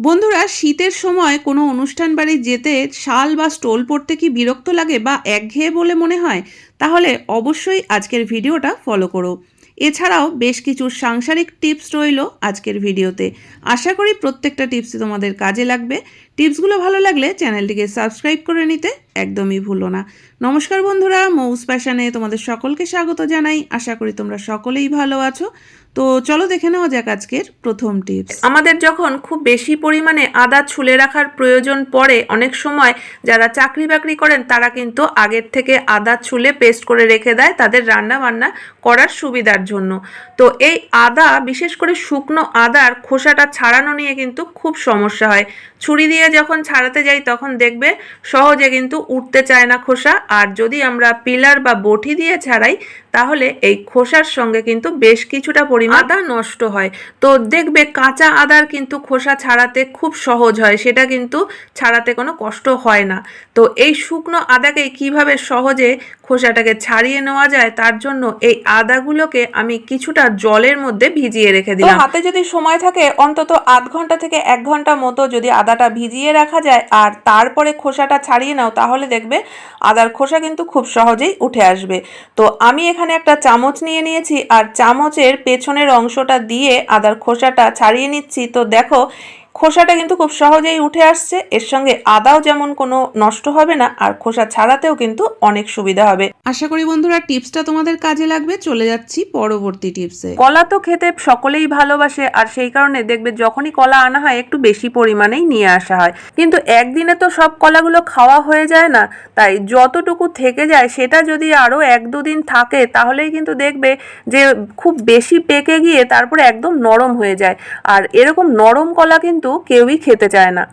বন্ধুরা, শীতের সময় কোনো অনুষ্ঠান বাড়ি যেতে শাল বা স্টোল পরতে কি বিরক্ত লাগে বা একঘেয়ে বলে মনে হয়? তাহলে অবশ্যই আজকের ভিডিওটা ফলো করো। এছাড়াও বেশ কিছু সাংসারিক টিপস রইল আজকের ভিডিওতে। আশা করি প্রত্যেকটা টিপসই তোমাদের কাজে লাগবে। টিপসগুলো ভালো লাগলে চ্যানেলটিকে সাবস্ক্রাইব করে নিতে একদমই ভুলো না। নমস্কার বন্ধুরা, মৌস প্যাশানে তোমাদের সকলকে স্বাগত জানাই। আশা করি তোমরা সকলেই ভালো আছো। তো চলো দেখে নেওয়া যাক আজকের প্রথম টিপস আমাদের যখন খুব বেশি পরিমাণে আদা ছুলে রাখার প্রয়োজন পড়ে, অনেক সময় যারা চাকরি বাকরি করেন, তারা কিন্তু আগের থেকে আদা ছুলে পেস্ট করে রেখে দেয় তাদের রান্না বান্না করার সুবিধার জন্য। তো এই আদা, বিশেষ করে শুকনো আদার খোসাটা ছাড়ানো নিয়ে কিন্তু খুব সমস্যা হয়। ছুরি দিয়ে যখন ছাড়াতে যাই, তখন দেখবে সহজে কিন্তু উঠতে চায় না খোসা। আর যদি আমরা পিলার বা বটি দিয়ে ছাড়াই, তাহলে এই খোসার সঙ্গে কিন্তু বেশ কিছুটা পরিমাণ? আদা নষ্ট হয়। তো দেখবে কাঁচা আদার কিন্তু খোসা ছাড়াতে খুব সহজ হয় সেটা কিন্তু ছাড়াতে কোনো কষ্ট হয় না। তো এই শুকনো আদাকে কীভাবে সহজে খোসাটাকে ছাড়িয়ে নেওয়া যায় তার জন্য এই আদাগুলোকে আমি কিছুটা জলের মধ্যে ভিজিয়ে রেখে দিলাম। হাতে যদি সময় থাকে অন্তত আধ ঘণ্টা থেকে এক ঘণ্টা মতো যদি আদাটা ভিজিয়ে রাখা যায় আর তারপরে খোসাটা ছাড়িয়ে নাও তাহলে দেখবে আদার খোসা কিন্তু খুব সহজেই উঠে আসবে। তো আমি এখানে একটা চামচ নিয়ে নিয়েছি আর চামচের পেছনের অংশটা দিয়ে আদার খোসাটা ছাড়িয়ে নিচ্ছি। তো দেখো খোসাটা কিন্তু খুব সহজেই উঠে আসছে। এর সঙ্গে আদাও যেমন কোনো নষ্ট হবে না আর খোসা ছাড়াতেও কিন্তু অনেক সুবিধা হবে। আশা করি বন্ধুরা টিপসটা তোমাদের কাজে লাগবে। চলে যাচ্ছি পরবর্তী টিপসে। কলা তো খেতে সকলেই ভালোবাসে আর সেই কারণে দেখবে যখনই কলা আনা হয় একটু বেশি পরিমাণেই নিয়ে আসা হয়। কিন্তু একদিনে তো সব কলাগুলো খাওয়া হয়ে যায় না তাই যতটুকু থেকে যায় সেটা যদি আরও এক দুদিন থাকে তাহলেই কিন্তু দেখবে যে খুব বেশি পেকে গিয়ে তারপরে একদম নরম হয়ে যায়। আর এরকম নরম কলা কিন্তু কেউই খেতে চায় না।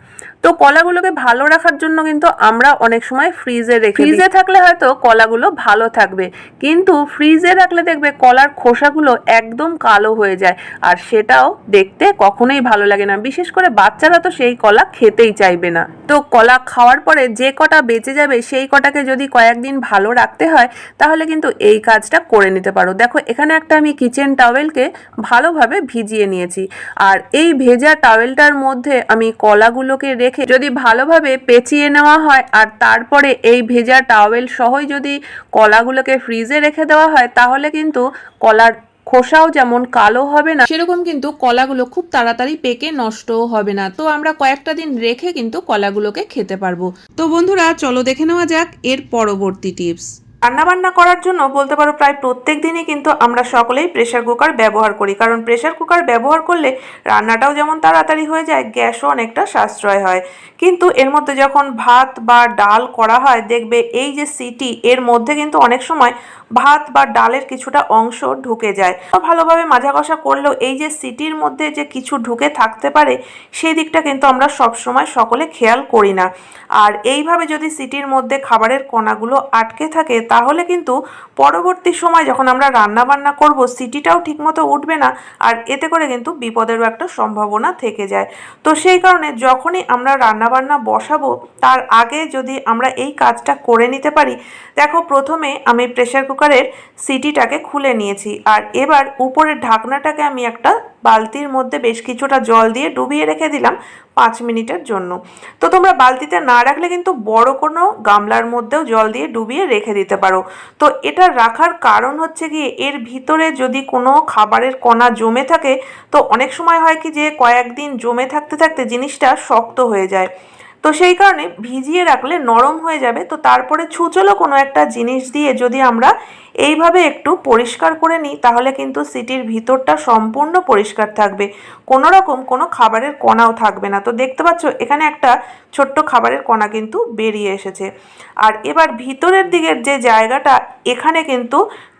তো কলাগুলোকে ভালো রাখার জন্য কিন্তু আমরা অনেক সময় ফ্রিজে রেখে ফ্রিজে থাকলে হয়তো কলাগুলো ভালো থাকবে, কিন্তু ফ্রিজে রাখলে দেখবে কলার খোসাগুলো একদম কালো হয়ে যায়, আর সেটাও দেখতে কখনোই ভালো লাগে না। বিশেষ করে বাচ্চারা তো সেই কলা খেতেই চাইবে না। তো কলা খাওয়ার পরে যে কটা বেঁচে যাবে, সেই কটাকে যদি কয়েকদিন ভালো রাখতে হয়, তাহলে কিন্তু এই কাজটা করে নিতে পারো। দেখো, এখানে একটা আমি কিচেন টাওয়েলকে ভালোভাবে ভিজিয়ে নিয়েছি। আর এই ভেজা টাওয়েলটার মধ্যে আমি কলাগুলোকে রেখে যদি ভালোভাবে পেঁচিয়ে নেওয়া হয় আর তারপরে এই ভেজা টাওয়েল সহই যদি কলাগুলোকে ফ্রিজে রেখে দেওয়া হয়, তাহলে কিন্তু কলার খোসাও যেমন কালো হবে না, সেরকম কিন্তু কলাগুলো খুব তাড়াতাড়ি পেকে নষ্টও হবে না। তো আমরা কয়েকটা দিন রেখে কিন্তু কলাগুলোকে খেতে পারব। তো বন্ধুরা, চলো দেখে নেওয়া যাক এর পরবর্তী টিপস রান্নাবান্না করার জন্য বলতে পারো প্রায় প্রত্যেক দিনই কিন্তু আমরা সকলেই প্রেশার কুকার ব্যবহার করি। কারণ প্রেশার কুকার ব্যবহার করলে রান্নাটাও যেমন তাড়াতাড়ি হয়ে যায়, গ্যাসও অনেকটা সাশ্রয় হয়। কিন্তু এর মধ্যে যখন ভাত বা ডাল করা হয়, দেখবে এই যে সিটি, এর মধ্যে কিন্তু অনেক সময় ভাত বা ডালের কিছুটা অংশ ঢুকে যায়। ভালোভাবে মাজা কষা করলেও এই যে সিটির মধ্যে যে কিছু ঢুকে থাকতে পারে, সেই দিকটা কিন্তু আমরা সবসময় সকলে খেয়াল করি না। আর এইভাবে যদি সিটির মধ্যে খাবারের কণাগুলো আটকে থাকে তাহলে কিন্তু পরবর্তী সময় যখন আমরা রান্না বান্না করব, সিটিটাও ঠিকমতো উঠবে না আর এতে করে কিন্তু বিপদেরও একটা সম্ভাবনা থেকে যায়। তো সেই কারণে যখনই আমরা রান্না বান্না বসাবো, তার আগে যদি আমরা এই কাজটা করে নিতে পারি, দেখো প্রথমে আমি প্রেশার কুকারের সিটিটাকে খুলে নিয়েছি আর এবার উপরের ঢাকনাটাকে আমি একটা বালতির মধ্যে বেশ কিছুটা জল দিয়ে ডুবিয়ে রেখে দিলাম। পাঁচ মিনিটের জন্য। তো তোমরা বালতিতে না রাখলে কিন্তু বড় কোনো গামলার মধ্যেও জল দিয়ে ডুবিয়ে রেখে দিতে পারো। তো এটা রাখার কারণ হচ্ছে কি এর ভিতরে যদি কোনো খাবারের কণা জমে থাকে, তো অনেক সময় হয় কি যে কয়েকদিন জমে থাকতে থাকতে জিনিসটা শক্ত হয়ে যায়। তো সেই কারণে ভিজিয়ে রাখলে নরম হয়ে যাবে। তো তারপরে ছুচলো কোনো একটা জিনিস দিয়ে যদি আমরা এইভাবে একটু পরিষ্কার করে নিই, তাহলে কিন্তু সিটির ভিতরটা সম্পূর্ণ পরিষ্কার থাকবে। কোনো রকম কোনো খাবারের কণাও থাকবে না। তো দেখতে পাচ্ছ, এখানে একটা ছোট্ট খাবারের কণা কিন্তু বেরিয়ে এসেছে। আর এবার ভিতরের দিকের যে জায়গাটা, এখানে কিন্তু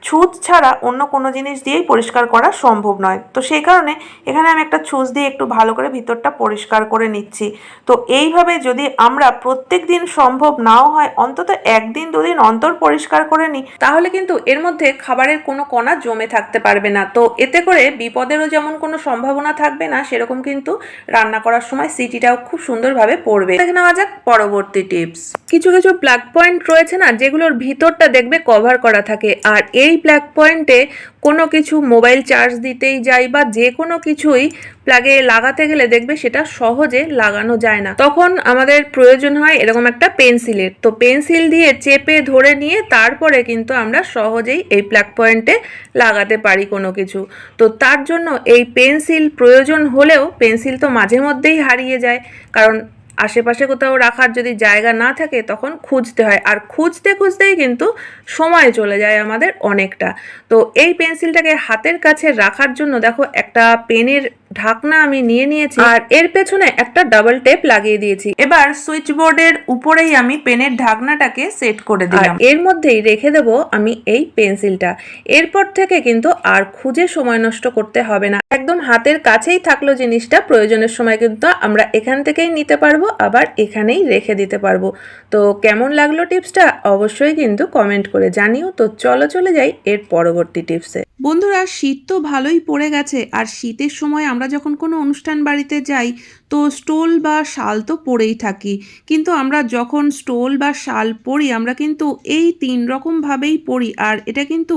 ছুঁচ ছাড়া অন্য কোনো জিনিস দিয়েই পরিষ্কার করা সম্ভব নয়। তো সেই কারণে এখানে আমি একটা ছুঁচ দিয়ে একটু ভালো করে ভিতরটা পরিষ্কার করে নিচ্ছি। তো এইভাবে যদি আমরা প্রত্যেক দিন সম্ভব নাও হয়, অন্তত একদিন দুদিন অন্তর পরিষ্কার করে নিই, তাহলে কিন্তু এর মধ্যে খাবারের কোনো কণা জমে থাকতে পারবে না। তো এতে করে বিপদেরও যেমন কোনো সম্ভাবনা থাকবে না, সেরকম কিন্তু রান্না করার সময় সিটিটাও খুব সুন্দরভাবে পড়বে। দেখে নেওয়া যাক পরবর্তী টিপস। কিছু কিছু প্লাগ পয়েন্ট রয়েছে না, যেগুলোর ভিতরটা দেখবে কভার করা থাকে। আর এই প্লাগ পয়েন্টে কোনো কিছু মোবাইল চার্জ দিতেই যাই বা যে কোনো কিছুই প্লাগে লাগাতে গেলে দেখবে সেটা সহজে লাগানো যায় না। তখন আমাদের প্রয়োজন হয় এরকম একটা পেন্সিলের তো পেন্সিল দিয়ে চেপে ধরে নিয়ে তারপরে কিন্তু আমরা সহজেই এই প্লাগ পয়েন্টে লাগাতে পারি কোনো কিছু। তো তার জন্য এই পেন্সিল প্রয়োজন হলেও পেন্সিল তো মাঝে মধ্যেই হারিয়ে যায়। কারণ আশেপাশে কোথাও রাখার যদি জায়গা না থাকে, তখন খুঁজতে হয়। আর খুঁজতে খুঁজতেই কিন্তু সময় চলে যায় আমাদের অনেকটা। তো এই পেন্সিলটাকে হাতের কাছে রাখার জন্য দেখো একটা পেনের ঢাকনা আমি নিয়ে নিয়েছি। আর এর পেছনে একটা ডাবল টেপ লাগিয়ে দিয়েছি। এবার সুইচ বোর্ডের উপরেই আমি পেনের ঢাকনাটাকে সেট করে দিলাম। এর মধ্যেই রেখে দেবো আমি এই পেন্সিলটা। এরপর থেকে কিন্তু আর খুঁজে সময় নষ্ট করতে হবে না। একদম হাতের কাছেই থাকল জিনিসটা প্রয়োজনের সময় কিন্তু আমরা এখান থেকেই নিতে পারব আবার এখানেই রেখে দিতে পারব। তো কেমন লাগল টিপসটা অবশ্যই কিন্তু কমেন্ট করে জানিও। তো চলো চলে যাই এর পরবর্তী টিপসে। বন্ধুরা শীত তো ভালোই পড়ে গেছে আর শীতের সময় আমরা যখন কোনো অনুষ্ঠান বাড়িতে যাই, তো স্টোল বা শাল তো পরেই থাকি। কিন্তু আমরা যখন স্টোল বা শাল পরি, আমরা কিন্তু এই তিন রকমভাবেই পরি। আর এটা কিন্তু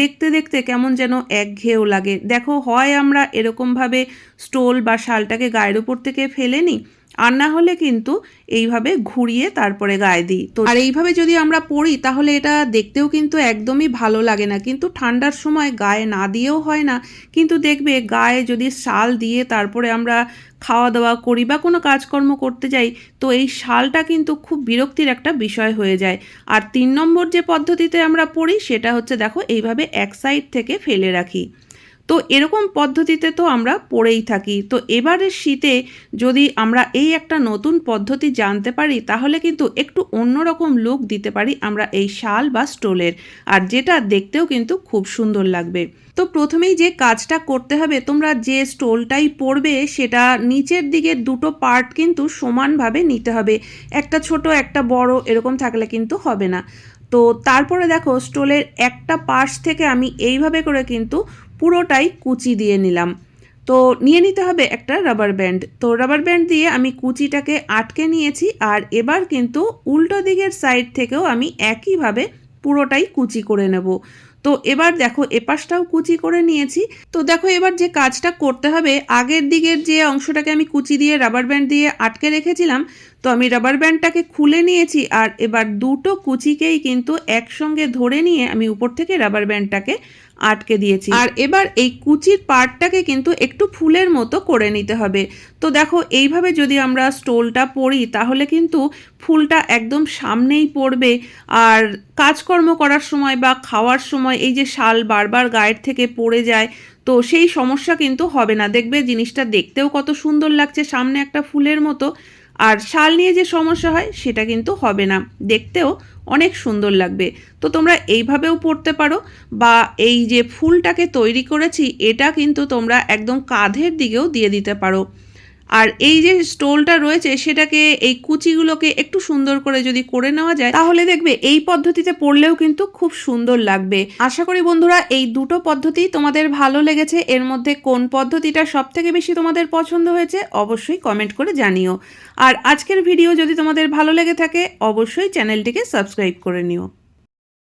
দেখতে দেখতে কেমন যেন একঘেয়েও লাগে। দেখো, হয় আমরা এরকমভাবে স্টোল বা শালটাকে গায়ের উপর থেকে ফেলে নিই আর না হলে কিন্তু এইভাবে ঘুরিয়ে তারপরে গায়ে দিই। তো আর এইভাবে যদি আমরা পরি তাহলে এটা দেখতেও কিন্তু একদমই ভালো লাগে না। কিন্তু ঠান্ডার সময় গায়ে না দিয়েও হয় না। কিন্তু দেখবে গায়ে যদি শাল দিয়ে তারপরে আমরা খাওয়া দাওয়া করি বা কোনো কাজকর্ম করতে যাই, তো এই শালটা কিন্তু খুব বিরক্তির একটা বিষয় হয়ে যায়। আর তিন নম্বর যে পদ্ধতিতে আমরা পড়ি, সেটা হচ্ছে দেখো এইভাবে এক সাইড থেকে ফেলে রাখি। তো এরকম পদ্ধতিতে তো আমরা পড়েই থাকি। তো এবারের শীতে যদি আমরা এই একটা নতুন পদ্ধতি জানতে পারি, তাহলে কিন্তু একটু অন্যরকম লুক দিতে পারি আমরা এই শাল বা স্টোলের, আর যেটা দেখতেও কিন্তু খুব সুন্দর লাগবে। তো প্রথমেই যে কাজটা করতে হবে, তোমরা যে স্টোলটাই পরবে, সেটা নিচের দিকে দুটো পার্ট কিন্তু সমানভাবে নিতে হবে। একটা ছোট, একটা বড়, এরকম থাকলে কিন্তু হবে না। তো তারপরে দেখো, স্টোলের একটা পাশ থেকে আমি এইভাবে করে কিন্তু পুরোটাই কুচি দিয়ে নিলাম। তো নিয়ে নিতে হবে একটা রাবার ব্যান্ড তো রাবার ব্যান্ড দিয়ে আমি কুচিটাকে আটকে নিয়েছি আর এবার কিন্তু উল্টো দিকের সাইড থেকেও আমি একইভাবে পুরোটাই কুচি করে নেব। তো এবার দেখো এপাশটাও কুচি করে নিয়েছি। তো দেখো এবার যে কাজটা করতে হবে, আগের দিকের যে অংশটাকে আমি কুচি দিয়ে রাবার ব্যান্ড দিয়ে আটকে রেখেছিলাম, তো আমি রাবার ব্যান্ডটাকে খুলে নিয়েছি আর এবার দুটো কুচিকেই কিন্তু একসঙ্গে ধরে নিয়ে আমি উপর থেকে রাবার ব্যান্ডটাকে আটকে দিয়েছি। আর এবার এই কুচির পার্টটাকে কিন্তু একটু ফুলের মতো করে নিতে হবে। তো দেখো, এইভাবে যদি আমরা স্টোলটা পরি, তাহলে কিন্তু ফুলটা একদম সামনেই পড়বে। আর কাজকর্ম করার সময় বা খাওয়ার সময় এই যে শাল বারবার গায়ের থেকে পড়ে যায়, তো সেই সমস্যা কিন্তু হবে না। দেখবে জিনিসটা দেখতেও কত সুন্দর লাগছে, সামনে একটা ফুলের মতো। আর শাল নিয়ে যে সমস্যা হয়, সেটা কিন্তু হবে না। দেখতেও অনেক সুন্দর লাগবে। তো তোমরা এইভাবেও পড়তে পারো বা এই যে ফুলটাকে তৈরি করেছি, এটা কিন্তু তোমরা একদম কাঁধের দিকেও দিয়ে দিতে পারো। আর এই যে স্টোলটা রয়েছে, সেটাকে এই কুচিগুলোকে একটু সুন্দর করে যদি করে নেওয়া যায়, তাহলে দেখবে এই পদ্ধতিতে পড়লেও কিন্তু খুব সুন্দর লাগবে। আশা করি বন্ধুরা, এই দুটো পদ্ধতি তোমাদের ভালো লেগেছে। এর মধ্যে কোন পদ্ধতিটা সব থেকে বেশি তোমাদের পছন্দ হয়েছে, অবশ্যই কমেন্ট করে জানিও। আর আজকের ভিডিও যদি তোমাদের ভালো লেগে থাকে, অবশ্যই চ্যানেলটিকে সাবস্ক্রাইব করে নিও।